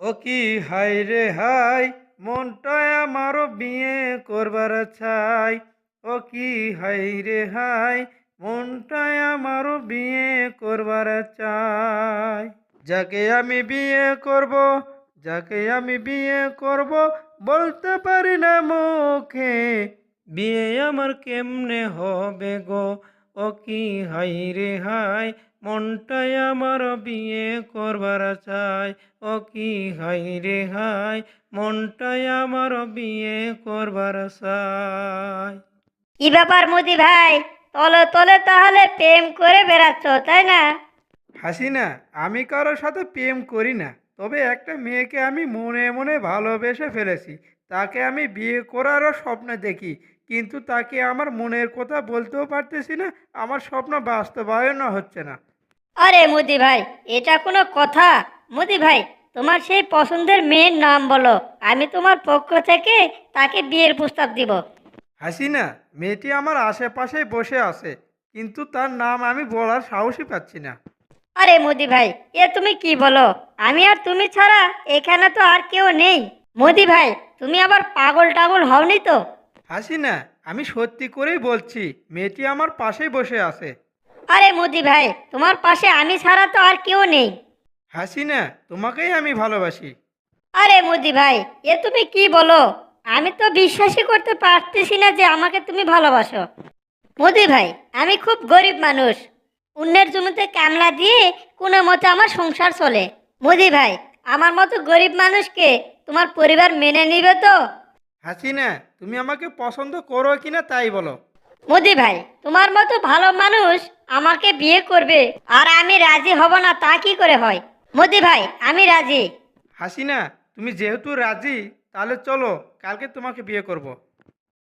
ও কি হাই রে হাই মনটা আমারও বিয়ে করবার চাই ও কি হাই রে হাই মনটা আমারও বিয়ে করবার চাই যাকে আমি বিয়ে করব, যাকে আমি বিয়ে করব, বলতে পারি না মুখে, বিয়ে আমার কেমনে হবে গো? ও কি হাই রে হাই মনটাই আমার বিয়ে করবার চাই। ও কি হাই রে হাই মনটাই আমার বিয়ে করবার চাই। কি ব্যাপার মোদি ভাই? তলে তলে তাহলে প্রেম করে বেড়াচ্ছ তাই না? হাসিনা আমি কারোর সাথে প্রেম করি না। তবে একটা মেয়েকে আমি মনে মনে ভালোবেসে ফেলেছি। তাকে আমি বিয়ে করারও স্বপ্ন দেখি। কিন্তু তাকে আমার মনের কথা বলতেও পারতেছি না আমার স্বপ্ন বাস্তবায়নও হচ্ছে না। আরে মোদি ভাই এটা কোনো কথা? মোদি ভাই তোমার সেই পছন্দের মেয়ের নাম বলো আমি তোমার পক্ষ থেকে তাকে বিয়ের প্রস্তাব দিব। হাসিনা মেয়েটি আমার আশেপাশে বসে আছে কিন্তু তার নাম আমি বলার সাহসই পাচ্ছি না। আরে মোদি ভাই এ তুমি কি বলো? আমি আর তুমি ছাড়া এখানে তো আর কেউ নেই। মোদি ভাই তুমি আবার পাগল টাগল হওনি তো? হাসিনা আমি সত্যি করেই বলছি মেয়েটি আমার পাশেই বসে আছে। আরে মোদি ভাই তোমার পাশে আমি ছাড়া তো আর কেউ নেই। হাসিনা তোমাকেই আমি ভালোবাসি। আরে মোদি ভাই এ তুমি কি বলো? আমি তো বিশ্বাসই করতে পারতেছি না যে আমাকে তুমি ভালোবাসো। মোদি ভাই আমি খুব গরিব মানুষ। অন্যের জমিতে কামলা দিয়ে কোনো মতে আমার সংসার চলে। মোদি ভাই আমার মতো গরিব মানুষকে তোমার পরিবার মেনে নিবে তো? হাসিনা তুমি আমাকে পছন্দ করো কিনা তাই বলো। মোদি ভাই তোমার মতো ভালো মানুষ আমাকে বিয়ে করবে আর আমি রাজি হব না তা কি করে হয়? মোদি ভাই আমি রাজি। হাসিনা তুমি যেহেতু রাজি তাহলে চলো কালকে তোমাকে বিয়ে করব।